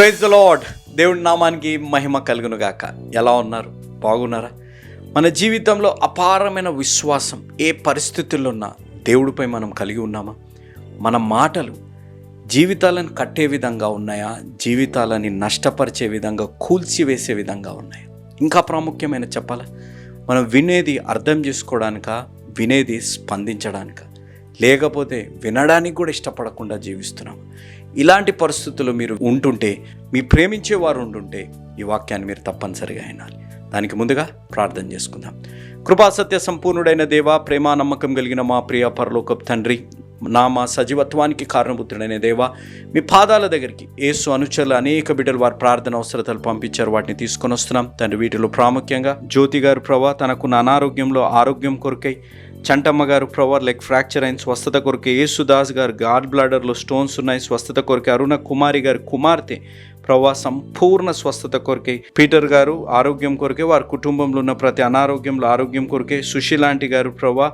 Praise the lord దేవుడి నామానికి మహిమ కలుగును గాక ఎలా ఉన్నారు? బాగున్నారా? మన జీవితంలో అపారమైన విశ్వాసం ఏ పరిస్థితుల్లో ఉన్నా దేవుడిపై మనం కలిగి ఉన్నామా? మన మాటలు జీవితాలను కట్టే విధంగా ఉన్నాయా? జీవితాలని నష్టపరిచే విధంగా కూల్చివేసే విధంగా ఉన్నాయా? ఇంకా ప్రాముఖ్యమైన చెప్పాలా? మనం వినేది అర్థం చేసుకోవడానిక? వినేది స్పందించడానిక? లేకపోతే వినడానికి కూడా ఇష్టపడకుండా జీవిస్తున్నాం ఇలాంటి పరిస్థితుల్లో మీరు ఉంటుంటే మీ ప్రేమించే వారు ఉంటుంటే ఈ వాక్యాన్ని మీరు తప్పనిసరిగా వినాలి. దానికి ముందుగా ప్రార్థన చేసుకుందాం. కృపాసత్య సంపూర్ణుడైన దేవ ప్రేమ నమ్మకం కలిగిన మా ప్రియ పరలోకపు తండ్రి నా మా సజీవత్వానికి కారణభూతుడైన దేవ మీ పాదాల దగ్గరికి ఏసు అనుచరులు అనేక బిడ్డలు వారి ప్రార్థన అవసరతలు పంపించారు. వాటిని తీసుకొని వస్తున్నాం. తండ్రి వీటిలో ప్రాముఖ్యంగా జ్యోతి గారు ప్రభా తనకున్న అనారోగ్యంలో ఆరోగ్యం కొరకై చంటమ్మ గారు ప్రవర్ లెగ్ ఫ్రాక్చర్ అయిన స్వస్థత కొరకే యేసుదాస్ గారు గాడ్ బ్లాడర్లో స్టోన్స్ ఉన్నాయి స్వస్థత కొరకే అరుణ కుమారి గారి కుమార్తె ప్రవా సంపూర్ణ స్వస్థత కొరకే. పీటర్ గారు ఆరోగ్యం కొరకే వారి కుటుంబంలో ఉన్న ప్రతి అనారోగ్యంలో ఆరోగ్యం కొరకే. సుశీలాంటి గారు ప్రవా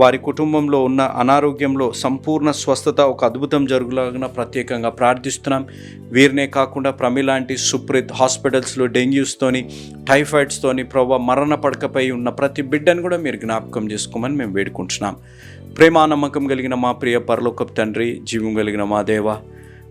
వారి కుటుంబంలో ఉన్న అనారోగ్యంలో సంపూర్ణ స్వస్థత ఒక అద్భుతం జరుగులాగిన ప్రత్యేకంగా ప్రార్థిస్తున్నాం. వీరినే కాకుండా ప్రమిలాంటి సుప్రీత్ హాస్పిటల్స్లో డెంగ్యూస్తోని టైఫాయిడ్స్తోని ప్రభావ మరణ పడకపై ఉన్న ప్రతి బిడ్డను కూడా మీరు జ్ఞాపకం చేసుకోమని మేము వేడుకుంటున్నాం. ప్రేమ నమ్మకం కలిగిన మా ప్రియ పరలోకపు తండ్రి జీవం కలిగిన మా దేవ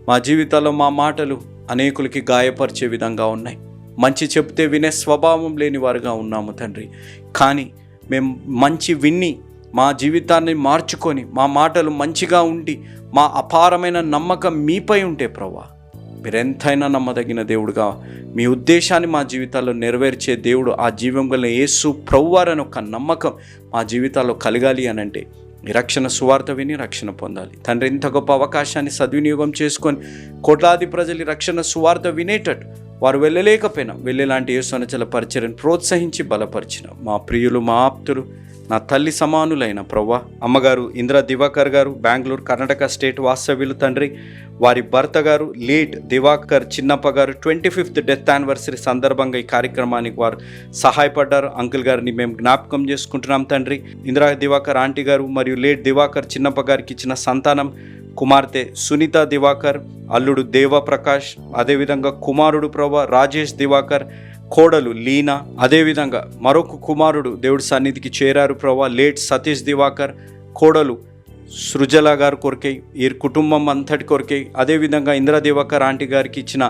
మా జీవితాల్లో మా మాటలు అనేకులకి గాయపరిచే విధంగా ఉన్నాయి. మంచి చెప్తే వినే స్వభావం లేని వారుగా ఉన్నాము తండ్రి. కానీ మేము మంచి విన్ని మా జీవితాన్ని మార్చుకొని మా మాటలు మంచిగా ఉండి మా అపారమైన నమ్మకం మీపై ఉంటే ప్రవ్వా. మీరెంతైనా నమ్మదగిన దేవుడుగా మీ ఉద్దేశాన్ని మా జీవితాల్లో నెరవేర్చే దేవుడు ఆ జీవం గల యేసు ప్రవ్వారని ఒక నమ్మకం మా జీవితాల్లో కలగాలి అని అంటే ఈ రక్షణ సువార్త విని రక్షణ పొందాలి. తండ్రి ఇంత గొప్ప అవకాశాన్ని సద్వినియోగం చేసుకొని కోట్లాది ప్రజలు రక్షణ సువార్త వినేటట్టు వారు వెళ్ళలేకపోయినా. వెళ్ళేలాంటి యేసు అనచల పరిచయను ప్రోత్సహించి బలపరిచిన. మా ప్రియులు మా ఆప్తులు నా తల్లి సమానులైన ప్రవ్వ అమ్మగారు ఇందిరా దివాకర్ గారు బెంగళూరు కర్ణాటక స్టేట్ వాస్తవ్యులు తండ్రి వారి భర్త గారు లేట్ దివాకర్ చిన్నప్ప గారు ట్వంటీ ఫిఫ్త్ డెత్ యానివర్సరీ సందర్భంగా ఈ కార్యక్రమానికి వారు సహాయపడ్డారు. అంకుల్ గారిని మేము జ్ఞాపకం చేసుకుంటున్నాం తండ్రి. ఇందిరా దివాకర్ ఆంటీ గారు మరియు లేట్ దివాకర్ చిన్నప్ప గారికి ఇచ్చిన సంతానం కుమార్తె సునీత దివాకర్ అల్లుడు దేవప్రకాష్ అదేవిధంగా కుమారుడు ప్రభా రాజేష్ దివాకర్ కోడలు లీనా అదేవిధంగా మరొక కుమారుడు దేవుడి సన్నిధికి చేరారు ప్రభా లేట్ సతీష్ దివాకర్ కోడలు సృజల గారి కొరకై ఈ కుటుంబం అంతటి కొరకై అదేవిధంగా ఇందిరా దివాకర్ ఆంటీ గారికి ఇచ్చిన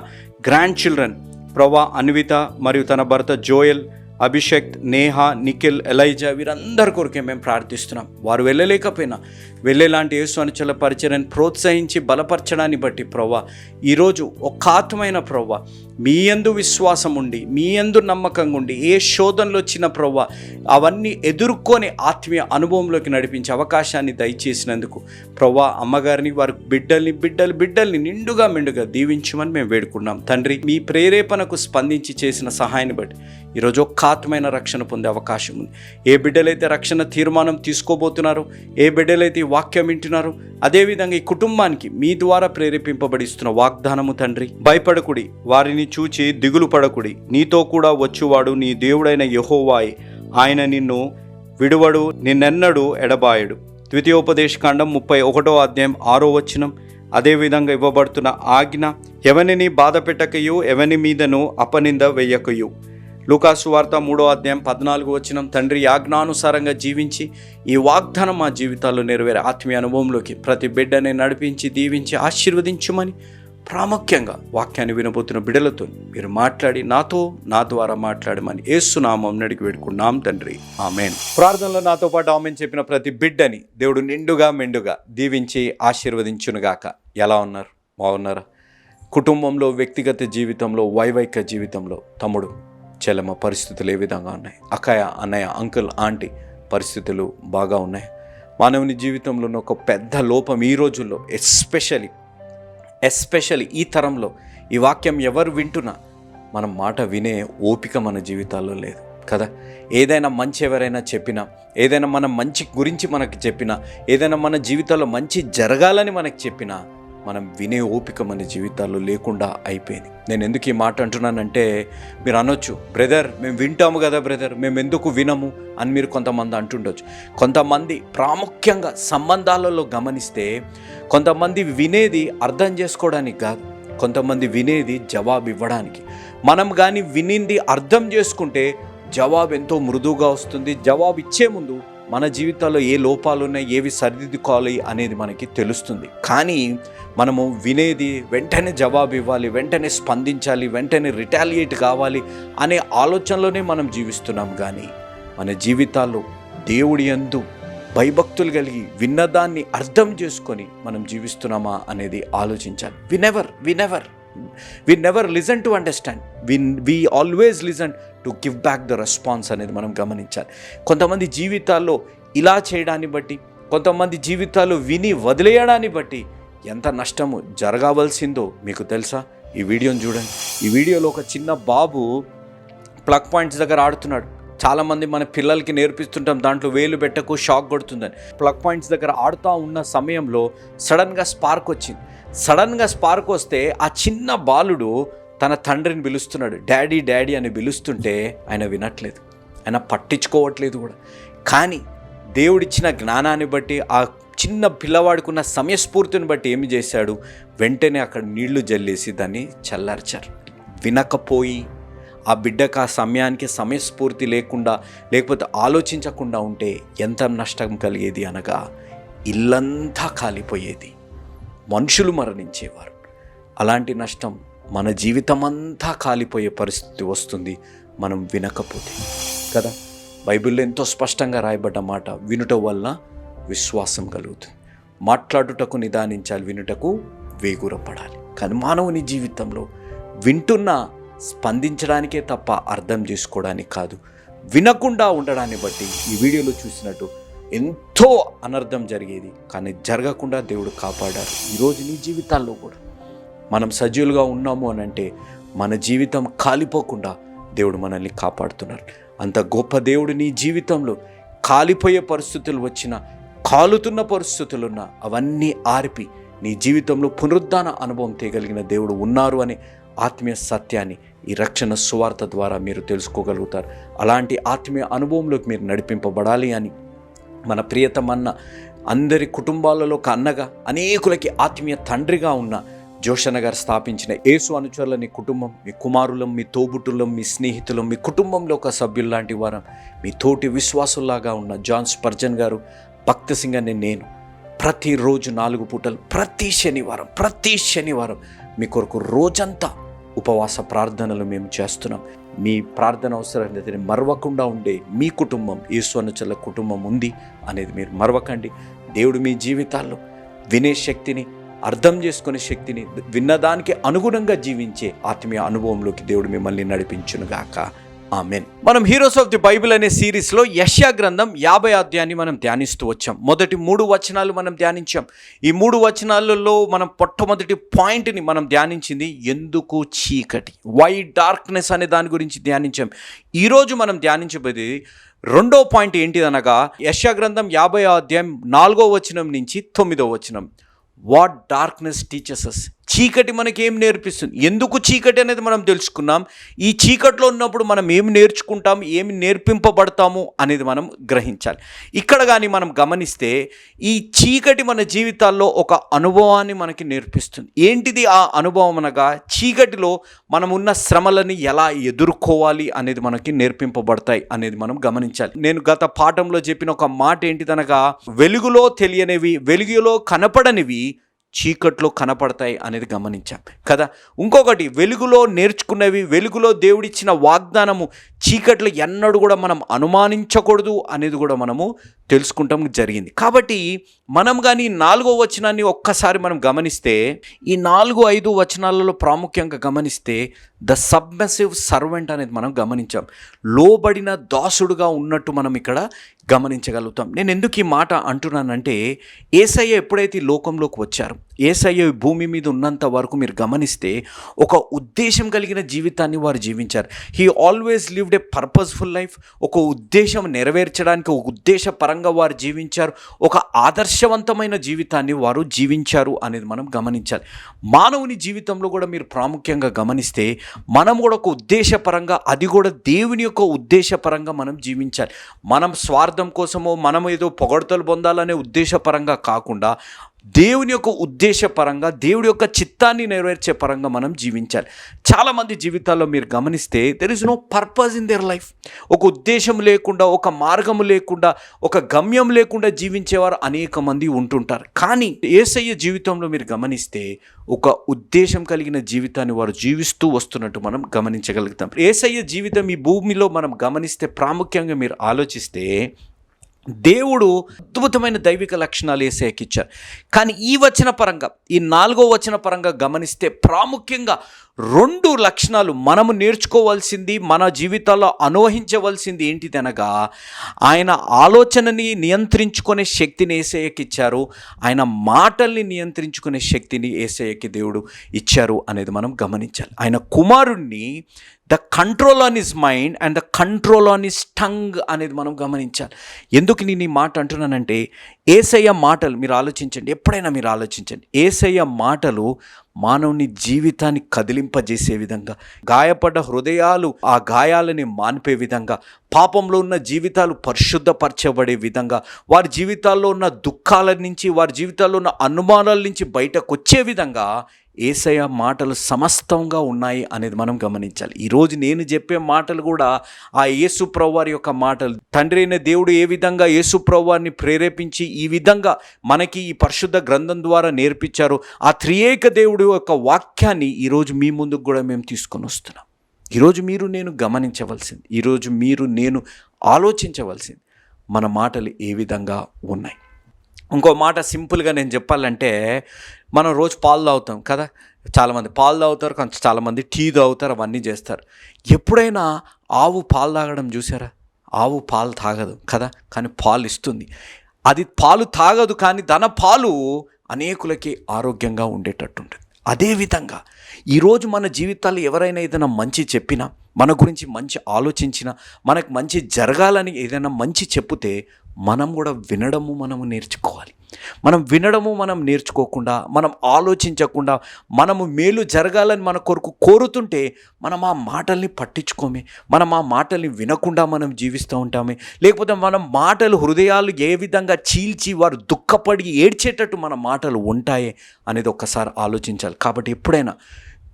గ్రాండ్ చిల్డ్రన్ ప్రభా అన్విత మరియు తన భర్త జోయల్ అభిషేక్ నేహ నిఖిల్ ఎలైజా వీరందరి కొరకే మేము ప్రార్థిస్తున్నాం. వారు వెళ్ళలేకపోయినా వెళ్ళేలాంటి యేసు అనుచల పరిచయని ప్రోత్సహించి బలపరచడాన్ని బట్టి ప్రవ్వా ఈరోజు ఒక ఆత్మైన ప్రవ్వ మీ యందు విశ్వాసం ఉండి మీ యందు నమ్మకంగా ఉండి ఏ శోధనలు వచ్చిన ప్రవ్వ అవన్నీ ఎదుర్కొని ఆత్మీయ అనుభవంలోకి నడిపించే అవకాశాన్ని దయచేసినందుకు ప్రవ్వ అమ్మగారిని వారి బిడ్డల్ని బిడ్డలు బిడ్డల్ని నిండుగా మెండుగా దీవించమని మేము వేడుకున్నాం తండ్రి మీ ప్రేరేపణకు స్పందించి చేసిన సహాయాన్ని బట్టి ఈరోజు ఒక్క ఆత్మైన రక్షణ పొందే అవకాశం ఉంది. ఏ బిడ్డలైతే రక్షణ తీర్మానం తీసుకోబోతున్నారో ఏ బిడ్డలైతే ఈ వాక్యం వింటున్నారో అదేవిధంగా ఈ కుటుంబానికి మీ ద్వారా ప్రేరేపింపబడిస్తున్న వాగ్దానము తండ్రి భయపడకుడి వారిని చూచి దిగులు పడకుడి. నీతో కూడా వచ్చువాడు నీ దేవుడైన యహోవాయ్. ఆయన నిన్ను విడువడు నిన్నెన్నడు ఎడబాయడు. ద్వితీయోపదేశకాండం ముప్పై ఒకటో అధ్యాయం ఆరో వచనం. అదేవిధంగా ఇవ్వబడుతున్న ఆజ్ఞ ఎవనిని బాధ పెట్టకయు ఎవని మీదను అపనింద వెయ్యకయు లూకాసు వార్త మూడో అధ్యాయం పద్నాలుగు వచ్చిన తండ్రి యాజ్ఞానుసారంగా జీవించి ఈ వాగ్దానం మా జీవితాల్లో నెరవేరే ఆత్మీయ అనుభవంలోకి ప్రతి బిడ్డని నడిపించి దీవించి ఆశీర్వదించుమని ప్రాముఖ్యంగా వాక్యాన్ని వినబోతున్న బిడలతో మీరు మాట్లాడి నాతో నా ద్వారా మాట్లాడమని ఏసునామం నడికి వేడుకున్నాం తండ్రి. ఆమెన్. ప్రార్థనలో నాతో పాటు ఆమెన్ చెప్పిన ప్రతి బిడ్డని దేవుడు నిండుగా మెండుగా దీవించి ఆశీర్వదించునుగాక ఎలా ఉన్నారు? బాగున్నారా? కుటుంబంలో వ్యక్తిగత జీవితంలో వైవైక జీవితంలో తమ్ముడు చెల్లెమ్మ పరిస్థితులు ఏ విధంగా ఉన్నాయి? అక్కయ్య అన్నయ్య అంకుల్ ఆంటీ పరిస్థితులు బాగా ఉన్నాయి. మానవుని జీవితంలో ఉన్న ఒక పెద్ద లోపం ఈ రోజుల్లో ఎస్పెషలీ ఎస్పెషల్లీ ఈ తరంలో ఈ వాక్యం ఎవరు వింటున్నా మనం మాట వినే ఓపిక మన జీవితాల్లో లేదు కదా? ఏదైనా మంచి ఎవరైనా చెప్పినా ఏదైనా మన మంచి గురించి మనకి చెప్పినా ఏదైనా మన జీవితంలో మంచి జరగాలని మనకి చెప్పినా మనం వినే ఓపిక మన జీవితాల్లో లేకుండా అయిపోయింది. నేను ఎందుకు ఈ మాట అంటున్నానంటే మీరు అనొచ్చు బ్రదర్ మేము వింటాము కదా బ్రదర్ మేము ఎందుకు వినము? అని మీరు కొంతమంది అంటుండొచ్చు. కొంతమంది ప్రాముఖ్యంగా సంబంధాలలో గమనిస్తే కొంతమంది వినేది అర్థం చేసుకోవడానికి కాదు కొంతమంది వినేది జవాబు ఇవ్వడానికి. మనం కానీ వినింది అర్థం చేసుకుంటే జవాబు ఎంతో మృదువుగా వస్తుంది జవాబు ఇచ్చే ముందు మన జీవితాల్లో ఏ లోపాలు ఉన్నాయి ఏవి సరిదిద్దుకోవాలి అనేది మనకి తెలుస్తుంది. కానీ మనము వినేది వెంటనే జవాబు ఇవ్వాలి వెంటనే స్పందించాలి వెంటనే రిటాలియేట్ కావాలి అనే ఆలోచనలోనే మనం జీవిస్తున్నాం. కానీ మన జీవితాల్లో దేవుడి అందు భయభక్తులు కలిగి విన్నదాన్ని అర్థం చేసుకొని మనం జీవిస్తున్నామా అనేది ఆలోచించాలి. We never we never we never listen to understand we we always listen to give back the response అనేది మనం గమనించాలి. కొంతమంది జీవితాల్లో ఇలా చేయడాన్ని బట్టి కొంతమంది జీవితాలు విని వదిలేయడాన్ని బట్టి ఎంత నష్టము జరగవలసిందో మీకు తెలుసా? ఈ వీడియోని చూడండి. ఈ వీడియోలో ఒక చిన్న బాబు ప్లగ్ పాయింట్స్ దగ్గర ఆడుతున్నాడు. చాలామంది మన పిల్లలకి నేర్పిస్తుంటాం దాంట్లో వేలు పెట్టకు షాక్ కొడుతుందని. ప్లగ్ పాయింట్స్ దగ్గర ఆడుతూ ఉన్న సమయంలో సడన్గా స్పార్క్ వచ్చింది. సడన్గా స్పార్క్ వస్తే ఆ చిన్న బాలుడు తన తండ్రిని పిలుస్తున్నాడు. డాడీ డాడీ అని పిలుస్తుంటే ఆయన వినట్లేదు. ఆయన పట్టించుకోవట్లేదు కూడా. కానీ దేవుడిచ్చిన జ్ఞానాన్ని బట్టి ఆ చిన్న పిల్లవాడుకున్న సమయస్ఫూర్తిని బట్టి ఏమి చేశాడు? వెంటనే అక్కడ నీళ్ళు జల్లేసి దాన్ని చల్లార్చారు. వినకపోయి ఆ బిడ్డకు ఆ సమయానికి సమయస్ఫూర్తి లేకుండా లేకపోతే ఆలోచించకుండా ఉంటే ఎంత నష్టం కలిగేది అనగా ఇల్లంతా కాలిపోయేది. మనుషులు మరణించేవారు. అలాంటి నష్టం మన జీవితం అంతా కాలిపోయే పరిస్థితి వస్తుంది మనం వినకపోతే. కదా? బైబిల్లో ఎంతో స్పష్టంగా రాయబడ్డ మాట వినుట వల్ల విశ్వాసం కలుగుతుంది. మాట్లాడుటకు నిదానించాలి వినుటకు వేగురపడాలి. కానీ మానవుని జీవితంలో వింటున్న స్పందించడానికే తప్ప అర్థం చేసుకోవడానికి కాదు. వినకుండా ఉండడాన్ని బట్టి ఈ వీడియోలో చూసినట్టు ఎంతో అనర్థం జరిగేది కానీ జరగకుండా దేవుడు కాపాడారు. ఈరోజు నీ జీవితాల్లో కూడా మనం సజీవులుగా ఉన్నాము అని అంటే మన జీవితం కాలిపోకుండా దేవుడు మనల్ని కాపాడుతున్నారు. అంత గొప్ప దేవుడు నీ జీవితంలో కాలిపోయే పరిస్థితులు వచ్చిన కాలుతున్న పరిస్థితులున్న అవన్నీ ఆర్పి నీ జీవితంలో పునరుద్ధాన అనుభవం తేగలిగిన దేవుడు ఉన్నారు అనే ఆత్మీయ సత్యాన్ని ఈ రక్షణ సువార్త ద్వారా మీరు తెలుసుకోగలుగుతారు. అలాంటి ఆత్మీయ అనుభవంలోకి మీరు నడిపింపబడాలి అని మన ప్రియతమన్న అందరి కుటుంబాలలో ఒక అన్నగా అనేకులకి ఆత్మీయ తండ్రిగా ఉన్న జోషన్న గారు స్థాపించిన యేసు అనుచరుల నీ కుటుంబం మీ కుమారులం మీ తోబుట్టులం మీ స్నేహితులం మీ కుటుంబంలో ఒక సభ్యుల్లాంటి వారం మీ తోటి విశ్వాసుల్లాగా ఉన్న జాన్ స్పర్జన్ గారు భక్త సింగ్ అనే నేను ప్రతిరోజు నాలుగు పూటలు ప్రతి శనివారం ప్రతి శనివారం మీ కొరకు రోజంతా ఉపవాస ప్రార్థనలు మేము చేస్తున్నాం. మీ ప్రార్థన అవసరం మరవకుండా ఉండే మీ కుటుంబం ఈశ్వరచల కుటుంబం ఉంది అనేది మీరు మరవకండి. దేవుడు మీ జీవితాల్లో వినే శక్తిని అర్థం చేసుకునే శక్తిని విన్నదానికి అనుగుణంగా జీవించే ఆత్మీయ అనుభవంలోకి దేవుడు మిమ్మల్ని నడిపించునుగాక. ఆమెన్. మనం హీరోస్ ఆఫ్ ది బైబిల్ అనే సిరీస్లో యష్యా గ్రంథం యాభై అధ్యాయాన్ని మనం ధ్యానిస్తూ వచ్చాం. మొదటి మూడు వచనాలు మనం ధ్యానించాం. ఈ మూడు వచనాలలో మనం మొట్టమొదటి పాయింట్ని మనం ధ్యానించింది ఎందుకు చీకటి? వై డార్క్నెస్ అనే దాని గురించి ధ్యానించాం. ఈరోజు మనం ధ్యానించబోయేది రెండో పాయింట్ ఏంటిదనగా యష్యా గ్రంథం యాభై అధ్యాయం నాలుగో వచనం నుంచి తొమ్మిదో వచనం. వాట్ డార్క్నెస్ టీచర్సెస్ చీకటి మనకేం నేర్పిస్తుంది? ఎందుకు చీకటి అనేది మనం తెలుసుకున్నాం? ఈ చీకట్లో ఉన్నప్పుడు మనం ఏమి నేర్చుకుంటాం? ఏమి నేర్పింపబడతాము అనేది మనం గ్రహించాలి. ఇక్కడ కానీ మనం గమనిస్తే ఈ చీకటి మన జీవితాల్లో ఒక అనుభవాన్ని మనకి నేర్పిస్తుంది. ఏంటిది ఆ అనుభవం అనగా చీకటిలో మనం ఉన్న శ్రమలని ఎలా ఎదుర్కోవాలి అనేది మనకి నేర్పింపబడతాయి అనేది మనం గమనించాలి. నేను గత పాఠంలో చెప్పిన ఒక మాట ఏంటిదనగా వెలుగులో తెలియనివి వెలుగులో కనపడనివి చీకట్లో కనపడతాయి అనేది గమనించాం. కదా? ఇంకొకటి వెలుగులో నేర్చుకున్నవి వెలుగులో దేవుడిచ్చిన వాగ్దానము చీకట్లు ఎన్నడూ కూడా మనం అనుమానించకూడదు అనేది కూడా మనము తెలుసుకుంటాం జరిగింది. కాబట్టి మనం కానీ నాలుగో వచనాన్ని ఒక్కసారి మనం గమనిస్తే ఈ నాలుగు ఐదు వచనాలలో ప్రాముఖ్యంగా గమనిస్తే ద సబ్మెసివ్ సర్వెంట్ అనేది మనం గమనించాం. లోబడిన దాసుడుగా ఉన్నట్టు మనం ఇక్కడ గమనించగలుగుతాం. నేను ఎందుకు ఈ మాట అంటున్నానంటే ఏసయ్య ఎప్పుడైతే ఈ లోకంలోకి వచ్చారు ఏసయ్య భూమి మీద ఉన్నంత వరకు మీరు గమనిస్తే ఒక ఉద్దేశం కలిగిన జీవితాన్ని వారు జీవించారు. He always lived a purposeful life ఒక ఉద్దేశం నెరవేర్చడానికి ఒక ఉద్దేశపరంగా వారు జీవించారు. ఒక ఆదర్శవంతమైన జీవితాన్ని వారు జీవించారు అనేది మనం గమనించాలి. మానవుని జీవితంలో కూడా మీరు ప్రాముఖ్యంగా గమనిస్తే మనం కూడా ఒక ఉద్దేశపరంగా అది కూడా దేవుని యొక్క ఉద్దేశపరంగా మనం జీవించాలి. మనం స్వార్థం కోసమో మనం ఏదో పొగడతలు పొందాలనే ఉద్దేశపరంగా కాకుండా దేవుని యొక్క ఉద్దేశపరంగా దేవుడి యొక్క చిత్తాన్ని నెరవేర్చే పరంగా మనం జీవించాలి. చాలామంది జీవితాల్లో మీరు గమనిస్తే there is no purpose in their life ఒక ఉద్దేశం లేకుండా ఒక మార్గం లేకుండా ఒక గమ్యం లేకుండా జీవించేవారు అనేక మంది ఉంటుంటారు. కానీ ఏసయ్య జీవితంలో మీరు గమనిస్తే ఒక ఉద్దేశం కలిగిన జీవితాన్ని వారు జీవిస్తూ వస్తున్నట్టు మనం గమనించగలుగుతాం. ఏసయ్య జీవితం ఈ భూమిలో మనం గమనిస్తే ప్రాముఖ్యంగా మీరు ఆలోచిస్తే దేవుడు అద్భుతమైన దైవిక లక్షణాలు ఏసయ్యకి ఇచ్చారు. కానీ ఈ వచన పరంగా ఈ నాలుగో వచన పరంగా గమనిస్తే ప్రాముఖ్యంగా రెండు లక్షణాలు మనము నేర్చుకోవాల్సింది మన జీవితాల్లో అనువహించవలసింది ఏంటిదనగా ఆయన ఆలోచనని నియంత్రించుకునే శక్తిని ఏసయ్యకి ఇచ్చారు ఆయన మాటల్ని నియంత్రించుకునే శక్తిని ఏసయ్యకి దేవుడు ఇచ్చారు అనేది మనం గమనించాలి. ఆయన కుమారుణ్ణి the control on his mind and the control on his tongue అనేది మనం గమనించాలి. ఎందుకు నేను ఈ మాట అంటున్నానంటే ఏసయ్య మాటలు మీరు ఆలోచించండి ఎప్పుడైనా మీరు ఆలోచించండి. ఏసయ్య మాటలు మానవుని జీవితాన్ని కదిలింపజేసే విధంగా గాయపడ్డ హృదయాలు ఆ గాయాలని మాన్పే విధంగా పాపంలో ఉన్న జీవితాలు పరిశుద్ధపరచబడే విధంగా వారి జీవితాల్లో ఉన్న దుఃఖాల నుంచి వారి జీవితాల్లో ఉన్న అనుమానాల నుంచి బయటకు వచ్చే విధంగా ఏసయ మాటలు సమస్తంగా ఉన్నాయి అనేది మనం గమనించాలి. ఈరోజు నేను చెప్పే మాటలు కూడా ఆ యేసు ప్రవ్వారి యొక్క మాటలు. తండ్రి అయిన దేవుడు ఏ విధంగా యేసు ప్రవ్వారిని ప్రేరేపించి ఈ విధంగా మనకి ఈ పరిశుద్ధ గ్రంథం ద్వారా నేర్పించారు ఆ త్రియేక దేవుడు యొక్క వాక్యాన్ని ఈరోజు మీ ముందుకు కూడా మేము తీసుకొని వస్తున్నాం. ఈరోజు మీరు నేను గమనించవలసింది ఈరోజు మీరు నేను ఆలోచించవలసింది మన మాటలు ఏ విధంగా ఉన్నాయి. ఇంకో మాట సింపుల్గా నేను చెప్పాలంటే మనం రోజు పాలు తాగుతాం కదా? చాలామంది పాలు తాగుతారు కొంచెం చాలామంది టీ తాగుతారు అవన్నీ చేస్తారు. ఎప్పుడైనా ఆవు పాలు తాగడం చూసారా? ఆవు పాలు తాగదు కదా? కానీ పాలు ఇస్తుంది. అది పాలు తాగదు కానీ తన పాలు అనేకులకి ఆరోగ్యంగా ఉండేటట్టుంటుంది. అదేవిధంగా ఈరోజు మన జీవితాల్లో ఎవరైనా ఏదైనా మంచి చెప్పినా మన గురించి మంచి ఆలోచించినా మనకు మంచి జరగాలని ఏదైనా మంచి చెప్తే మనం కూడా వినడము మనము నేర్చుకోవాలి. మనం వినడము మనం నేర్చుకోకుండా మనం ఆలోచించకుండా మనము మేలు జరగాలని మన కొరకు కోరుతుంటే మనం ఆ మాటల్ని పట్టించుకోమే. మనం ఆ మాటల్ని వినకుండా మనం జీవిస్తూ ఉంటామే. లేకపోతే మనం మాటలు హృదయాలు ఏ విధంగా చీల్చి వారు దుఃఖపడి ఏడ్చేటట్టు మన మాటలు ఉంటాయే అనేది ఒక్కసారి ఆలోచించాలి. కాబట్టి ఎప్పుడైనా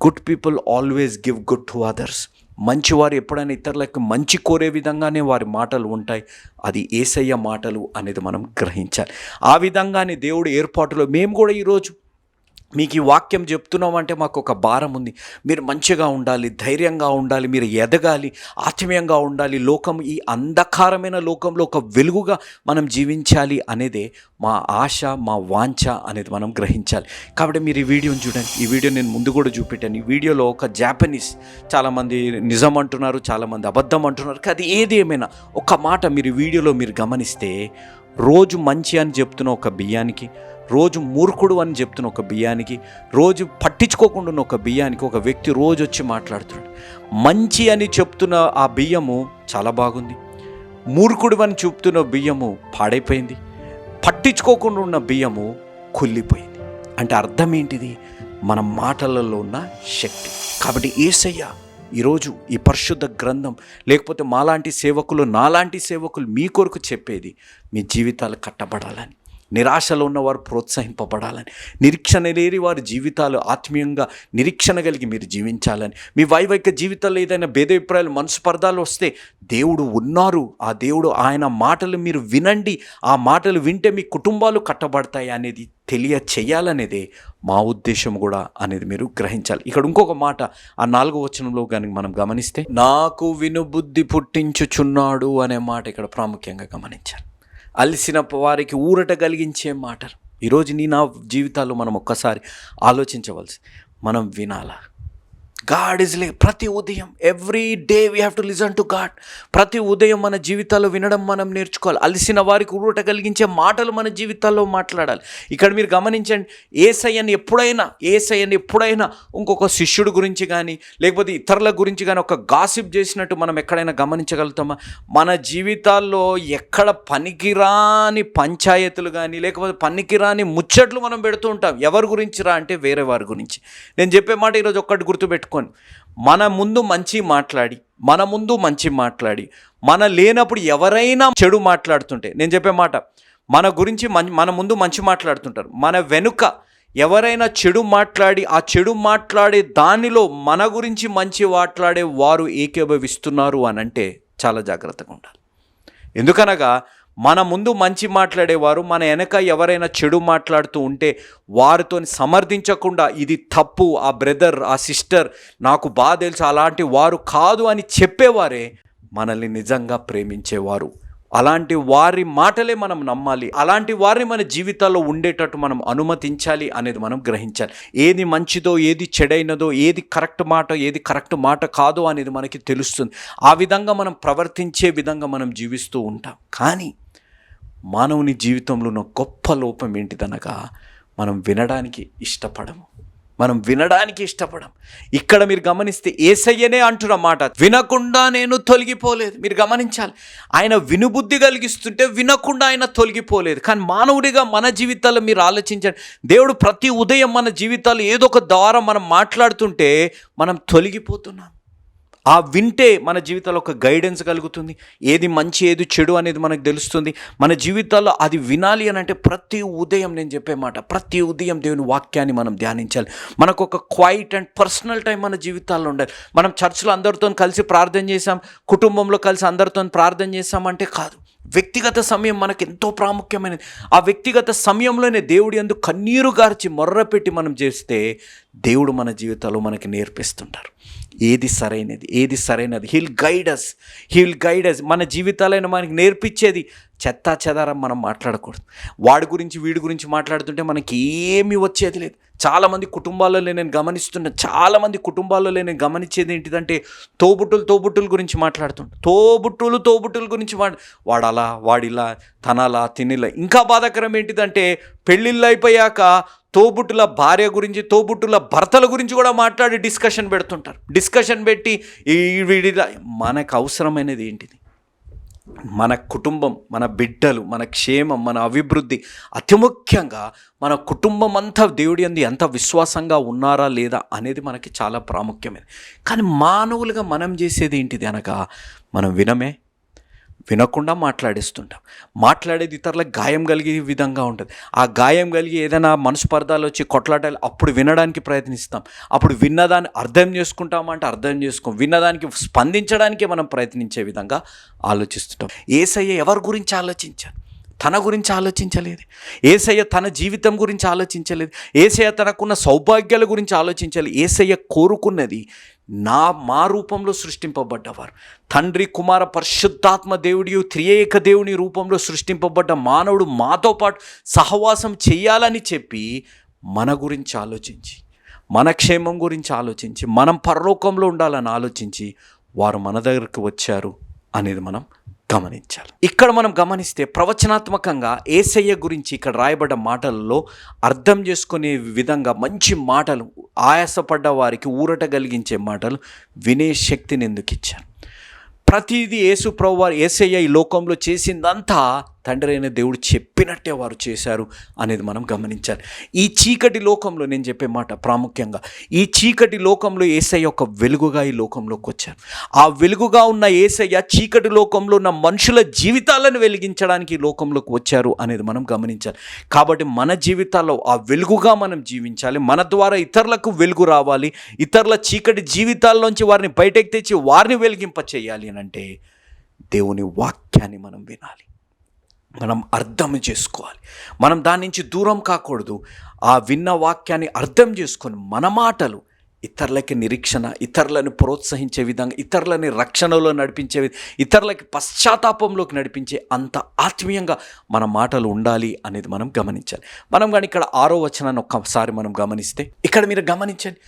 good people always give good to others మంచివారు ఎప్పుడైనా ఇతరులకు మంచి కోరే విధంగానే వారి మాటలు ఉంటాయి. అది ఏసయ్య మాటలు అనేది మనం గ్రహించాలి. ఆ విధంగానే దేవుడు ఏర్పాటులో మేము కూడా ఈరోజు మీకు ఈ వాక్యం చెప్తున్నామంటే మాకు ఒక భారం ఉంది. మీరు మంచిగా ఉండాలి ధైర్యంగా ఉండాలి మీరు ఎదగాలి ఆత్మీయంగా ఉండాలి. లోకం ఈ అంధకారమైన లోకంలో ఒక వెలుగుగా మనం జీవించాలి అనేదే మా ఆశ మా వాంఛ అనేది మనం గ్రహించాలి. కాబట్టి మీరు ఈ వీడియోని చూడండి. ఈ వీడియో నేను ముందు కూడా చూపెట్టాను. ఈ వీడియోలో ఒక జాపనీస్ చాలామంది నిజం అంటున్నారు చాలామంది అబద్ధం అంటున్నారు. అది ఏది ఏమైనా ఒక మాట మీరు వీడియోలో మీరు గమనిస్తే రోజు మంచి అని చెప్తున్న ఒక బియ్యానికి రోజు మూర్ఖుడు అని చెప్తున్న ఒక బియ్యానికి రోజు పట్టించుకోకుండా ఉన్న ఒక బియ్యానికి ఒక వ్యక్తి రోజు వచ్చి మాట్లాడుతున్నాడు. మంచి అని చెప్తున్న ఆ బియ్యము చాలా బాగుంది. మూర్ఖుడు అని చెప్తున్న బియ్యము పాడైపోయింది. పట్టించుకోకుండా ఉన్న బియ్యము కుళ్ళిపోయింది. అంటే అర్థం ఏంటిది? మన మాటలలో ఉన్న శక్తి. కాబట్టి ఏసయ్యా ఈరోజు ఈ పరిశుద్ధ గ్రంథం లేకపోతే మాలాంటి సేవకులు నాలాంటి సేవకులు మీ కొరకు చెప్పేది మీ జీవితాలు కట్టబడాలని. నిరాశలో ఉన్నవారు ప్రోత్సహింపబడాలని నిరీక్షణ లేని వారి జీవితాలు ఆత్మీయంగా నిరీక్షణ కలిగి మీరు జీవించాలని మీ వైవాహిక జీవితాల్లో ఏదైనా భేదాభిప్రాయాలు మనస్పర్ధాలు వస్తే దేవుడు ఉన్నారు. ఆ దేవుడు ఆయన మాటలు మీరు వినండి. ఆ మాటలు వింటే మీ కుటుంబాలు కట్టబడతాయి అనేది తెలియ చేయాలనేదే మా ఉద్దేశం కూడా అనేది మీరు గ్రహించాలి. ఇక్కడ ఇంకొక మాట ఆ నాలుగో వచనంలో కానీ మనం గమనిస్తే నాకు వినుబుద్ధి పుట్టించుచున్నాడు అనే మాట ఇక్కడ ప్రాముఖ్యంగా గమనించాలి. అలిసిన వారికి ఊరట కలిగించే మాటలు. ఈరోజు నీ నా జీవితాల్లో మనం ఒక్కసారి ఆలోచించవలసి మనం వినాలా? గాడ్ ఈజ్ లే ప్రతి ఉదయం every day we have to listen to God ప్రతి ఉదయం మన జీవితాల్లో వినడం మనం నేర్చుకోవాలి. అలసిన వారికి ఊరట కలిగించే మాటలు మన జీవితాల్లో మాట్లాడాలి. ఇక్కడ మీరు గమనించండి ఏసయ్యని ఎప్పుడైనా ఏసయ్యని ఎప్పుడైనా ఇంకొక శిష్యుడు గురించి కానీ లేకపోతే ఇతరుల గురించి కానీ ఒక గాసిప్ చేసినట్టు మనం ఎక్కడైనా గమనించగలుగుతామా? మన జీవితాల్లో ఎక్కడ పనికిరాని పంచాయతీలు కానీ లేకపోతే పనికిరాని ముచ్చట్లు మనం పెడుతూ ఉంటాం. ఎవరి గురించి రా అంటే వేరే వారి గురించి. నేను చెప్పే మాట ఈరోజు ఒక్కటి పెట్టుకొని. మన ముందు మంచి మాట్లాడి మన ముందు మంచి మాట్లాడి మన లేనప్పుడు ఎవరైనా చెడు మాట్లాడుతుంటే నేను చెప్పే మాట మన గురించి మన ముందు మంచి మాట్లాడుతుంటారు. మన వెనుక ఎవరైనా చెడు మాట్లాడి ఆ చెడు మాట్లాడే దానిలో మన గురించి మంచి మాట్లాడే వారు ఏకీభవిస్తున్నారు అని అంటే చాలా జాగ్రత్తగా ఉండాలి. ఎందుకనగా మన ముందు మంచి మాట్లాడేవారు మన వెనక ఎవరైనా చెడు మాట్లాడుతూ ఉంటే వారితో సమర్థించకుండా ఇది తప్పు ఆ బ్రదర్ ఆ సిస్టర్ నాకు బాగా తెలుసు అలాంటి వారు కాదు అని చెప్పేవారే మనల్ని నిజంగా ప్రేమించేవారు. అలాంటి వారి మాటలే మనం నమ్మాలి. అలాంటి వారిని మన జీవితాల్లో ఉండేటట్టు మనం అనుమతించాలి అనేది మనం గ్రహించాలి. ఏది మంచిదో ఏది చెడైనదో ఏది కరెక్ట్ మాట ఏది కరెక్ట్ మాట కాదో అనేది మనకి తెలుస్తుంది. ఆ విధంగా మనం ప్రవర్తించే విధంగా మనం జీవిస్తూ ఉంటాం. కానీ మానవుని జీవితంలో ఉన్న గొప్ప లోపం ఏంటిదనగా మనం వినడానికి ఇష్టపడము. మనం వినడానికి ఇష్టపడం. ఇక్కడ మీరు గమనిస్తే ఏసయ్యనే అంటున్న మాట వినకుండా నేను తొలగిపోలేదు. మీరు గమనించాలి. ఆయన వినుబుద్ధి కలిగిస్తుంటే వినకుండా ఆయన తొలగిపోలేదు. కానీ మానవుడిగా మన జీవితాల్లో మీరు ఆలోచించండి. దేవుడు ప్రతి ఉదయం మన జీవితాలు ఏదో ఒక ద్వారా మనం మాట్లాడుతుంటే మనం తొలగిపోతున్నాం. ఆ వింటే మన జీవితాల్లో ఒక గైడెన్స్ కలుగుతుంది. ఏది మంచి ఏది చెడు అనేది మనకు తెలుస్తుంది. మన జీవితాల్లో అది వినాలి అని అంటే ప్రతి ఉదయం నేను చెప్పే మాట ప్రతి ఉదయం దేవుని వాక్యాన్ని మనం ధ్యానించాలి. మనకు ఒక క్వైట్ అండ్ పర్సనల్ టైం మన జీవితాల్లో ఉండాలి. మనం చర్చ్లో అందరితో కలిసి ప్రార్థన చేసాం కుటుంబంలో కలిసి అందరితో ప్రార్థన చేసామంటే కాదు. వ్యక్తిగత సమయం మనకు ఎంతో ప్రాముఖ్యమైనది. ఆ వ్యక్తిగత సమయంలోనే దేవుడి అందు కన్నీరు గార్చి మొర్రపెట్టి మనం చేస్తే దేవుడు మన జీవితాలు మనకి నేర్పిస్తుంటారు. ఏది సరైనది? ఏది సరైనది? హీల్ గైడస్ హీల్ గైడస్ మన జీవితాలైన మనకి నేర్పించేది చెత్తా చెదారం మనం మాట్లాడకూడదు. వాడి గురించి వీడి గురించి మాట్లాడుతుంటే మనకి ఏమీ వచ్చేది లేదు. చాలామంది కుటుంబాలలో నేను గమనిస్తున్న చాలామంది కుటుంబాల్లో నేను గమనించేది ఏంటిదంటే తోబుట్టులు తోబుట్టుల గురించి మాట్లాడుతుంటారు తోబుట్టులు తోబుట్టుల గురించి వాడు వాడలా వాడిలా తనలా తినిలా. ఇంకా బాధాకరం ఏంటిదంటే పెళ్ళిళ్ళు అయిపోయాక తోబుట్టుల భార్య గురించి తోబుట్టుల భర్తల గురించి కూడా మాట్లాడి డిస్కషన్ పెడుతుంటారు. డిస్కషన్ పెట్టి ఈ వీడిలా మనకు అవసరమైనది ఏంటిది? మన కుటుంబం మన బిడ్డలు మన క్షేమం మన అభివృద్ధి అతి ముఖ్యంగా మన కుటుంబం అంతా దేవుడి అంది ఎంత విశ్వాసంగా ఉన్నారా లేదా అనేది మనకి చాలా ప్రాముఖ్యమైనది. కానీ మానవులుగా మనం చేసేది ఏంటిది అనగా మనం వినమే వినకుండా మాట్లాడేస్తుంటాం. మాట్లాడేది ఇతరులకు గాయం కలిగే విధంగా ఉంటుంది. ఆ గాయం కలిగి ఏదైనా మనస్పర్ధాలు వచ్చి కొట్లాటాలు అప్పుడు వినడానికి ప్రయత్నిస్తాం. అప్పుడు విన్నదాన్ని అర్థం చేసుకుంటామంటే అర్థం చేసుకోం. విన్నదానికి స్పందించడానికి మనం ప్రయత్నించే విధంగా ఆలోచిస్తుంటాం. ఏసయ్య ఎవరి గురించి ఆలోచించారు? తన గురించి ఆలోచించలేదు. ఏసయ్య తన జీవితం గురించి ఆలోచించలేదు. ఏసయ్య తనకున్న సౌభాగ్యాల గురించి ఆలోచించాలి ఏసయ్య కోరుకున్నది నా మా రూపంలో సృష్టింపబడ్డవారు. తండ్రి కుమార పరిశుద్ధాత్మ దేవుడి త్రియేక దేవుని రూపంలో సృష్టింపబడ్డ మానవుడు మాతో పాటు సహవాసం చేయాలని చెప్పి మన గురించి ఆలోచించి మన క్షేమం గురించి ఆలోచించి మనం పరలోకంలో ఉండాలని ఆలోచించి వారు మన దగ్గరకు వచ్చారు అనేది మనం గమనించాలి. ఇక్కడ మనం గమనిస్తే ప్రవచనాత్మకంగా ఏసయ్య గురించి ఇక్కడ రాయబడ్డ మాటలలో అర్థం చేసుకునే విధంగా మంచి మాటలు ఆయాసపడ్డ వారికి ఊరట కలిగించే మాటలు వినే శక్తిని ఎందుకు ఇచ్చారు? ప్రతిదీ యేసు ప్రభు వారు ఏసయ్య ఈ లోకంలో చేసిందంతా తండ్రి అయిన దేవుడు చెప్పినట్టే వారు చేశారు అనేది మనం గమనించాలి. ఈ చీకటి లోకంలో నేను చెప్పే మాట ప్రాముఖ్యంగా ఈ చీకటి లోకంలో ఏసయ్య ఒక వెలుగుగా ఈ లోకంలోకి వచ్చారు. ఆ వెలుగుగా ఉన్న ఏసయ్య చీకటి లోకంలో ఉన్న మనుషుల జీవితాలను వెలిగించడానికి ఈ లోకంలోకి వచ్చారు అనేది మనం గమనించాలి. కాబట్టి మన జీవితాల్లో ఆ వెలుగుగా మనం జీవించాలి. మన ద్వారా ఇతరులకు వెలుగు రావాలి. ఇతరుల చీకటి జీవితాల్లోంచి వారిని బయటకు తెచ్చి వారిని వెలిగింప చేయాలి అని అంటే దేవుని వాక్యాన్ని మనం వినాలి. మనం అర్థం చేసుకోవాలి. మనం దాని నుంచి దూరం కాకూడదు. ఆ విన్న వాక్యాన్ని అర్థం చేసుకొని మన మాటలు ఇతరులకి నిరీక్షణ ఇతరులను ప్రోత్సహించే విధంగా ఇతరులని రక్షణలో నడిపించే ఇతరులకి పశ్చాత్తాపంలోకి నడిపించే అంత ఆత్మీయంగా మన మాటలు ఉండాలి అనేది మనం గమనించాలి. మనం కానీ ఇక్కడ ఆరో వచనాన్ని ఒక్కసారి మనం గమనిస్తే ఇక్కడ మీరు గమనించండి.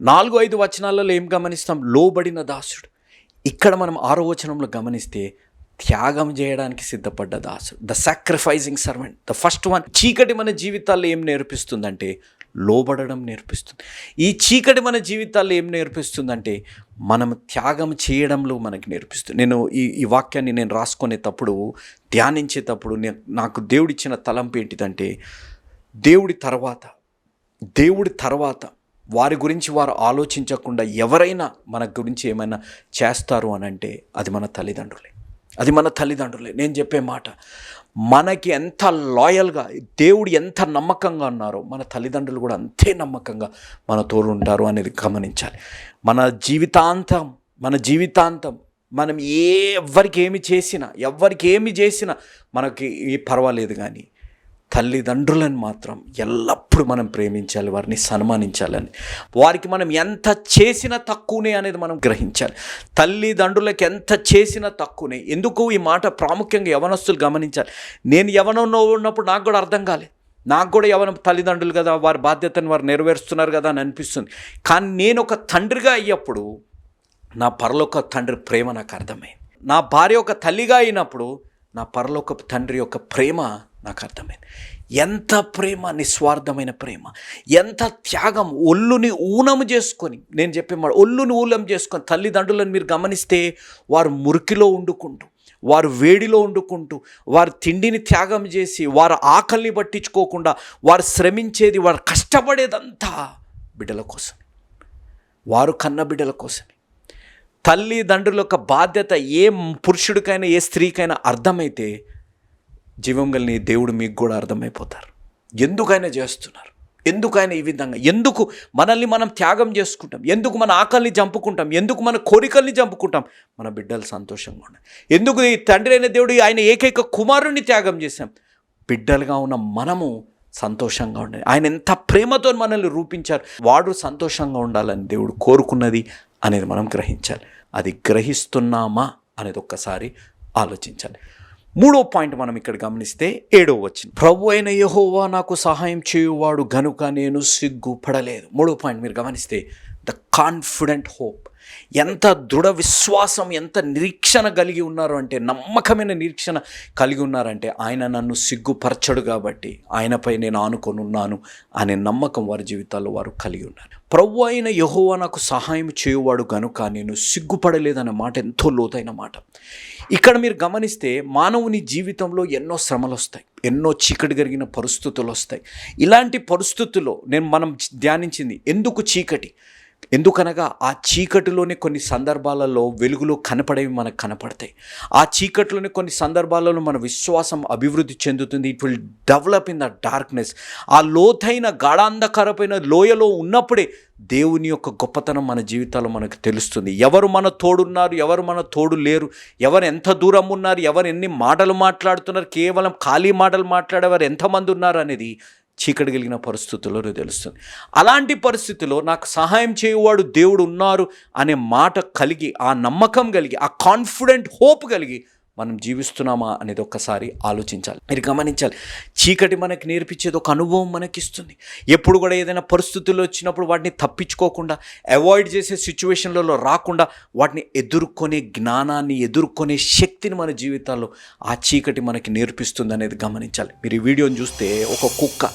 నాలుగు ఐదు వచనాలలో ఏం గమనిస్తాం? లోబడిన దాసుడు. ఇక్కడ మనం ఆరో వచనంలో గమనిస్తే త్యాగం చేయడానికి సిద్ధపడ్డ దాసుడు. The sacrificing servant the first one చీకటి మన జీవితాల్లో ఏం నేర్పిస్తుందంటే లోబడడం నేర్పిస్తుంది. ఈ చీకటి మన జీవితాల్లో ఏం నేర్పిస్తుందంటే మనం త్యాగం చేయడంలో మనకి నేర్పిస్తుంది. నేను ఈ ఈ వాక్యాన్ని నేను రాసుకునేటప్పుడు ధ్యానించేటప్పుడు నాకు దేవుడిచ్చిన తలంపు ఏంటిదంటే దేవుడి తర్వాత దేవుడి తర్వాత వారి గురించి వారు ఆలోచించకుండా ఎవరైనా మన గురించి ఏమైనా చేస్తారు అని అంటే అది మన తల్లిదండ్రులే. అది మన తల్లిదండ్రులే. నేను చెప్పే మాట. మనకి ఎంత లాయల్గా దేవుడు ఎంత నమ్మకంగా ఉన్నారో మన తల్లిదండ్రులు కూడా అంతే నమ్మకంగా మన తోడు ఉంటారు అనేది గమనించాలి. మన జీవితాంతం మన జీవితాంతం మనం ఏ ఎవ్వరికి ఏమి చేసినా ఎవ్వరికి ఏమి చేసినా మనకి పర్వాలేదు కానీ తల్లిదండ్రులను మాత్రం ఎల్లప్పుడూ మనం ప్రేమించాలి వారిని సన్మానించాలని. వారికి మనం ఎంత చేసినా తక్కువనే అనేది మనం గ్రహించాలి. తల్లిదండ్రులకు ఎంత చేసినా తక్కువనే. ఎందుకు ఈ మాట ప్రాముఖ్యంగా యవనస్తులు గమనించాలి? నేను యవనంలో ఉన్నప్పుడు నాకు కూడా అర్థం కాలేదు నాకు కూడా యవన తల్లిదండ్రులు కదా వారి బాధ్యతను వారు నెరవేరుస్తున్నారు కదా అని అనిపిస్తుంది. కానీ నేను ఒక తండ్రిగా అయ్యప్పుడు నా పరలోక తండ్రి ప్రేమ నాకు అర్థమైంది. నా భార్య ఒక తల్లిగా అయినప్పుడు నా పరలోక తండ్రి యొక్క ప్రేమ నాకు అర్థమైంది. ఎంత ప్రేమ నిస్వార్థమైన ప్రేమ. ఎంత త్యాగం ఒళ్ళుని ఊనము చేసుకొని నేను చెప్పే మాట ఒళ్ళుని ఊలం చేసుకొని తల్లిదండ్రులను మీరు గమనిస్తే వారు మురికిలో వండుకుంటూ వారు వేడిలో వండుకుంటూ వారు తిండిని త్యాగం చేసి వారు ఆకలిని పట్టించుకోకుండా వారు శ్రమించేది వారు కష్టపడేదంతా బిడ్డల కోసం వారు కన్న బిడ్డల కోసమే. తల్లిదండ్రుల యొక్క బాధ్యత ఏ పురుషుడికైనా ఏ స్త్రీకైనా అర్థమైతే జీవం కలిని దేవుడు మీకు కూడా అర్థమైపోతారు. ఎందుకైనా చేస్తున్నారు. ఎందుకైనా ఈ విధంగా ఎందుకు మనల్ని మనం త్యాగం చేసుకుంటాం? ఎందుకు మన ఆకలిని చంపుకుంటాం? ఎందుకు మన కోరికల్ని చంపుకుంటాం? మన బిడ్డలు సంతోషంగా ఉన్నాయి ఎందుకు ఈ తండ్రి అయిన దేవుడు ఆయన ఏకైక కుమారుణ్ణి త్యాగం చేశాం? బిడ్డలుగా ఉన్న మనము సంతోషంగా ఉండాలి. ఆయన ఎంత ప్రేమతో మనల్ని రూపించారు. వాడు సంతోషంగా ఉండాలని దేవుడు కోరుకున్నది అనేది మనం గ్రహించాలి. అది గ్రహిస్తున్నామా అనేది ఒక్కసారి ఆలోచించాలి. మూడో పాయింట్ మనం ఇక్కడ గమనిస్తే ఏడో వచ్చింది ప్రభు అయిన యహోవా నాకు సహాయం చేయువాడు గనుక నేను సిగ్గుపడలేదు. మూడో పాయింట్ మీరు గమనిస్తే ద కాన్ఫిడెంట్ హోప్. ఎంత దృఢ విశ్వాసం ఎంత నిరీక్షణ కలిగి ఉన్నారు అంటే నమ్మకమైన నిరీక్షణ కలిగి ఉన్నారంటే ఆయన నన్ను సిగ్గుపరచడు కాబట్టి ఆయనపై నేను ఆనుకొని ఉన్నాను అనే నమ్మకం వారి జీవితాల్లో వారు కలిగి ఉన్నారు. ప్రభు అయిన యహోవా నాకు సహాయం చేయువాడు గనుక నేను సిగ్గుపడలేదన్న మాట ఎంతో లోతైన మాట. ఇక్కడ మీరు గమనిస్తే మానవుని జీవితంలో ఎన్నో శ్రమలు వస్తాయి ఎన్నో చీకటి కలిగిన పరిస్థితులు వస్తాయి ఇలాంటి పరిస్థితుల్లో నేను మనం ధ్యానించింది ఎందుకు చీకటి? ఎందుకనగా ఆ చీకటిలోనే కొన్ని సందర్భాలలో వెలుగులో కనపడేవి మనకు కనపడతాయి. ఆ చీకటిలోనే కొన్ని సందర్భాలలో మన విశ్వాసం అభివృద్ధి చెందుతుంది. It will develop in the darkness ఆ లోతైన గాఢాంధకరమైన లోయలో ఉన్నప్పుడే దేవుని యొక్క గొప్పతనం మన జీవితాల్లో మనకు తెలుస్తుంది. ఎవరు మన తోడున్నారు ఎవరు మన తోడు లేరు ఎవరు ఎంత దూరం ఉన్నారు ఎవరు ఎన్ని మాటలు మాట్లాడుతున్నారు కేవలం ఖాళీ మాటలు మాట్లాడేవారు ఎంతమంది ఉన్నారు అనేది చీకటి కలిగిన పరిస్థితుల్లో తెలుస్తుంది. అలాంటి పరిస్థితిలో నాకు సహాయం చేయువాడు దేవుడు ఉన్నారు అనే మాట కలిగి ఆ నమ్మకం కలిగి ఆ కాన్ఫిడెంట్ హోప్ కలిగి మనం జీవిస్తున్నామా అనేది ఒక్కసారి ఆలోచించాలి. మీరు గమనించాలి. చీకటి మనకి నేర్పించేది ఒక అనుభవం మనకి ఇస్తుంది ఎప్పుడు కూడా ఏదైనా పరిస్థితులు వచ్చినప్పుడు వాటిని తప్పించుకోకుండా అవాయిడ్ చేసే సిచ్యువేషన్లలో రాకుండా వాటిని ఎదుర్కొనే జ్ఞానాన్ని ఎదుర్కొనే శక్తిని మన జీవితాల్లో ఆ చీకటి మనకి నేర్పిస్తుంది అనేది గమనించాలి. మీరు ఈ వీడియోని చూస్తే ఒక కుక్క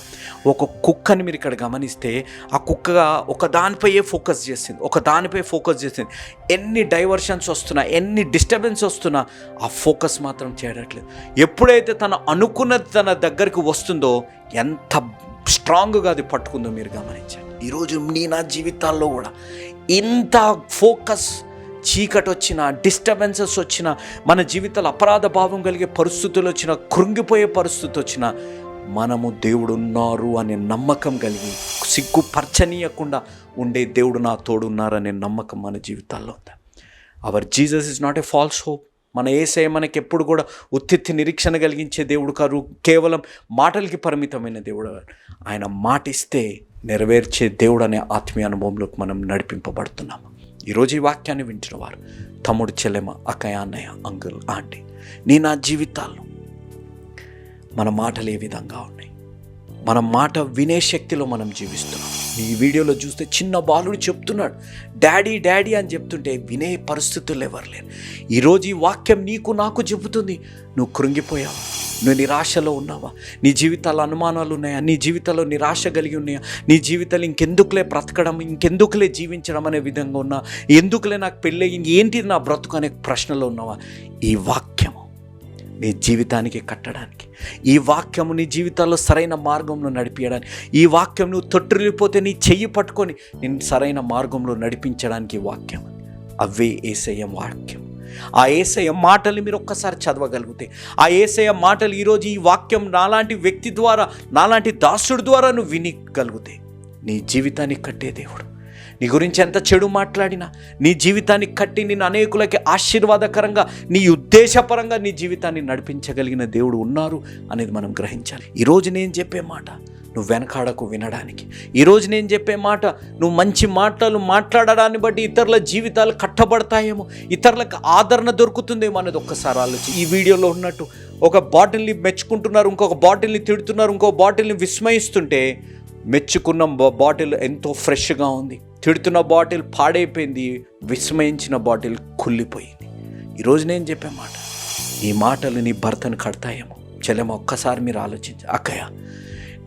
ఒక కుక్కని మీరు ఇక్కడ గమనిస్తే ఆ కుక్క ఒక దానిపైయే ఫోకస్ చేసింది. ఒక దానిపై ఫోకస్ చేసింది. ఎన్ని డైవర్షన్స్ వస్తున్నా ఎన్ని డిస్టర్బెన్స్ వస్తున్నా ఆ ఫోకస్ మాత్రం చేయడట్లేదు ఎప్పుడైతే తను అనుకున్నది తన దగ్గరికి వస్తుందో ఎంత స్ట్రాంగ్గా అది పట్టుకుందో మీరు గమనించండి. ఈరోజు నీ నా జీవితాల్లో కూడా ఇంత ఫోకస్ చీకటి వచ్చిన డిస్టర్బెన్సెస్ వచ్చిన మన జీవితాలు అపరాధ భావం కలిగే పరిస్థితులు వచ్చిన కృంగిపోయే పరిస్థితి వచ్చిన మనము దేవుడున్నారు అనే నమ్మకం కలిగి సిగ్గుపరచనీయకుండా ఉండే దేవుడు నా తోడున్నారనే నమ్మకం మన జీవితాల్లో ఉంది. Our Jesus is not a false hope మన ఏసే మనకి ఎప్పుడు కూడా ఉత్తిత్తి నిరీక్షణ కలిగించే దేవుడు కాదు కేవలం మాటలకి పరిమితమైన దేవుడు ఆయన మాట ఇస్తే నెరవేర్చే దేవుడు అనే ఆత్మీయ అనుభవంలోకి మనం నడిపింపబడుతున్నాము. ఈరోజు ఈ వాక్యాన్ని వింటున్న వారు తమ్ముడు చెల్లెమ అక్కయ్య అన్నయ్య అంకుల్ ఆంటీ నీ నా జీవితాల్లో మన మాటలు ఏ విధంగా ఉన్నాయి? మన మాట వినే శక్తిలో మనం జీవిస్తున్నాం. ఈ వీడియోలో చూస్తే చిన్న బాలుడు చెప్తున్నాడు డాడీ డాడీ అని చెప్తుంటే వినే పరిస్థితులు ఎవరు లేరు. ఈరోజు ఈ వాక్యం నీకు నాకు చెబుతుంది నువ్వు కృంగిపోయావా? నువ్వు నిరాశలో ఉన్నావా? నీ జీవితాల్లో అనుమానాలు ఉన్నాయా? నీ జీవితంలో నిరాశ కలిగి ఉన్నాయా? నీ జీవితాలు ఇంకెందుకులే బ్రతకడం ఇంకెందుకులే జీవించడం అనే విధంగా ఉన్నా? ఎందుకులే నాకు పెళ్ళి ఏంటి నా బ్రతుకు అనే ప్రశ్నలో ఉన్నావా? ఈ వాక్యం నీ జీవితానికి కట్టడానికి. ఈ వాక్యము నీ జీవితాల్లో సరైన మార్గంలో నడిపించడానికి ఈ వాక్యం నువ్వు తొట్టిల్లిపోతే నీ చెయ్యి పట్టుకొని నేను సరైన మార్గంలో నడిపించడానికి వాక్యం. అవే ఏసయ్య వాక్యం. ఆ ఏసయ్య మాటలు మీరు ఒక్కసారి చదవగలిగితే ఆ ఏసయ్య మాటలు ఈరోజు ఈ వాక్యం నాలాంటి వ్యక్తి ద్వారా నాలాంటి దాసుడి ద్వారా నువ్వు వినగలిగితే నీ జీవితాన్ని కట్టే దేవుడు. నీ గురించి ఎంత చెడు మాట్లాడినా నీ జీవితాన్ని కట్టి నేను అనేకులకి ఆశీర్వాదకరంగా నీ ఉద్దేశపరంగా నీ జీవితాన్ని నడిపించగలిగిన దేవుడు ఉన్నారు అనేది మనం గ్రహించాలి. ఈరోజు నేను చెప్పే మాట నువ్వు వెనకాడకు వినడానికి. ఈరోజు నేను చెప్పే మాట నువ్వు మంచి మాటలు మాట్లాడడాన్ని బట్టి ఇతరుల జీవితాలు కట్టబడతాయేమో ఇతరులకు ఆదరణ దొరుకుతుందేమో అనేది ఒక్కసారి ఆలోచి. ఈ వీడియోలో ఉన్నట్టు ఒక బాటిల్ని మెచ్చుకుంటున్నారు ఇంకొక బాటిల్ని తిడుతున్నారు ఇంకో బాటిల్ని విస్మయిస్తుంటే మెచ్చుకున్న బాటిల్ ఎంతో ఫ్రెష్గా ఉంది. తిడుతున్న బాటిల్ పాడైపోయింది విస్మయించిన బాటిల్ కుళ్ళిపోయింది. ఈరోజు నేను చెప్పే మాట ఈ మాటలు నీ భర్తను కడతాయేమో. చెల్లెమ్మ ఒక్కసారి మీరు ఆలోచించ అక్కయ్య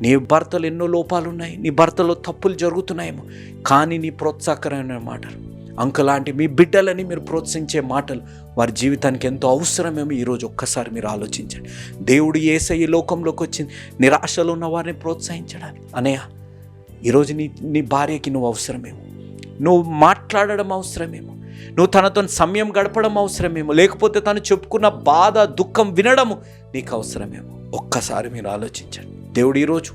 నీ భర్తలు ఎన్నో లోపాలు ఉన్నాయి నీ భర్తలో తప్పులు జరుగుతున్నాయేమో కానీ నీ ప్రోత్సాహకరమైన మాటలు అంకులాంటి మీ బిడ్డలని మీరు ప్రోత్సహించే మాటలు వారి జీవితానికి ఎంతో అవసరమేమో. ఈరోజు ఒక్కసారి మీరు ఆలోచించండి. దేవుడు ఏసై ఈ లోకంలోకి వచ్చింది నిరాశలో ఉన్న వారిని ప్రోత్సహించడానికి. అనయా ఈరోజు నీ నీ భార్యకి నువ్వు అవసరమేమో. నువ్వు మాట్లాడడం అవసరమేమో. నువ్వు తనతో సమయం గడపడం అవసరమేమో. లేకపోతే తను చెప్పుకున్న బాధ దుఃఖం వినడము నీకు అవసరమేమో. ఒక్కసారి మీరు ఆలోచించండి. దేవుడు ఈరోజు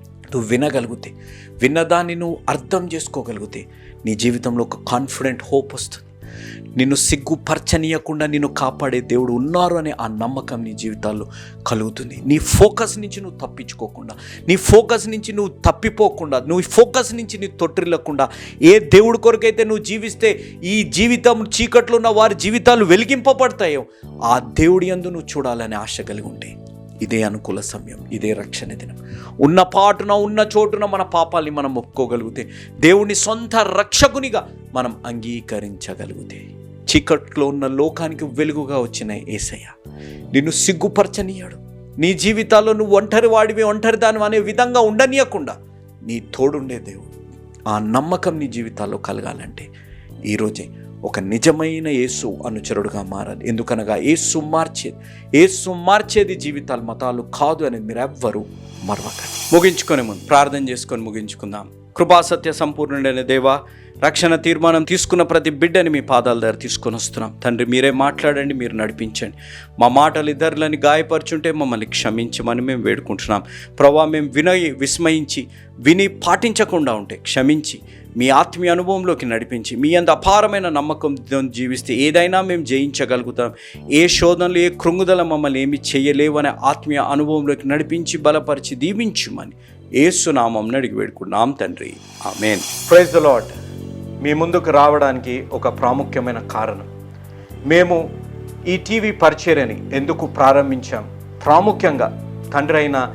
నువ్వు వినగలిగితే విన్నదాన్ని నువ్వు అర్థం చేసుకోగలిగితే నీ జీవితంలో ఒక కాన్ఫిడెంట్ హోప్ వస్తుంది. నిన్ను సిగ్గుపరచనీయకుండా నిన్ను కాపాడే దేవుడు ఉన్నారు అనే ఆ నమ్మకం నీ జీవితాల్లో కలుగుతుంది. నీ ఫోకస్ నుంచి నువ్వు తప్పించుకోకుండా నీ ఫోకస్ నుంచి నువ్వు తప్పిపోకుండా నువ్వు ఫోకస్ నుంచి నీ తొట్టిల్లకుండా ఏ దేవుడి కొరకైతే నువ్వు జీవిస్తే ఈ జీవితం చీకట్లో ఉన్న వారి జీవితాలు వెలిగింపబడతాయో ఆ దేవుడి యందు నువ్వు చూడాలనే ఆశ కలిగి ఉంటే. ఇదే అనుకూల సమయం ఇదే రక్షణ దినం. ఉన్న పాటున ఉన్న చోటున మన పాపాల్ని మనం ఒప్పుకోగలిగితే దేవుని సొంత రక్షకునిగా మనం అంగీకరించగలిగితే. చీకట్లో ఉన్న లోకానికి వెలుగుగా వచ్చిన ఏసయ్య నిన్ను సిగ్గుపరచనీయాడు. నీ జీవితాల్లో నువ్వు ఒంటరి వాడివి ఒంటరి దాని అనే విధంగా ఉండనీయకుండా నీ తోడుండే దేవుడు ఆ నమ్మకం నీ జీవితాల్లో కలగాలంటే ఈరోజే ఒక నిజమైన యేసు అనుచరుడుగా మారాలి. ఎందుకనగా యేసు మార్చేది. యేసు మార్చేది జీవితాలు మతాలు కాదు అనేది మీరు ఎవ్వరూ మరవకండి. ముగించుకునే ముందు ప్రార్థన చేసుకొని ముగించుకుందాం. కృపాసత్య సంపూర్ణుడైన దేవా రక్షణ తీర్మానం తీసుకున్న ప్రతి బిడ్డని మీ పాదాల దగ్గర తీసుకొని వస్తున్నాం. తండ్రి మీరే మాట్లాడండి మీరు నడిపించండి. మా మాటలు ఇద్దరులని గాయపరుచుంటే మమ్మల్ని క్షమించమని మేము వేడుకుంటున్నాం. ప్రభా మేము వినయి విస్మయించి విని పాటించకుండా ఉంటే క్షమించి మీ ఆత్మీయ అనుభవంలోకి నడిపించి మీ అంత అపారమైన నమ్మకంతో జీవిస్తే ఏదైనా మేము జయించగలుగుతాం. ఏ శోధనలు ఏ కృంగుదల మమ్మల్ని ఏమి చేయలేవు అనే ఆత్మీయ అనుభవంలోకి నడిపించి బలపరిచి దీవించుమని ఏసునామం అడిగి వేడుకున్నాం తండ్రి. ఆమెన్. ప్రైజ్ ద లాడ్ మీ ముందుకు రావడానికి ఒక ప్రాముఖ్యమైన కారణం. మేము ఈ టీవీ పరిచర్యని ఎందుకు ప్రారంభించాం? ప్రాముఖ్యంగా తండ్రి అయిన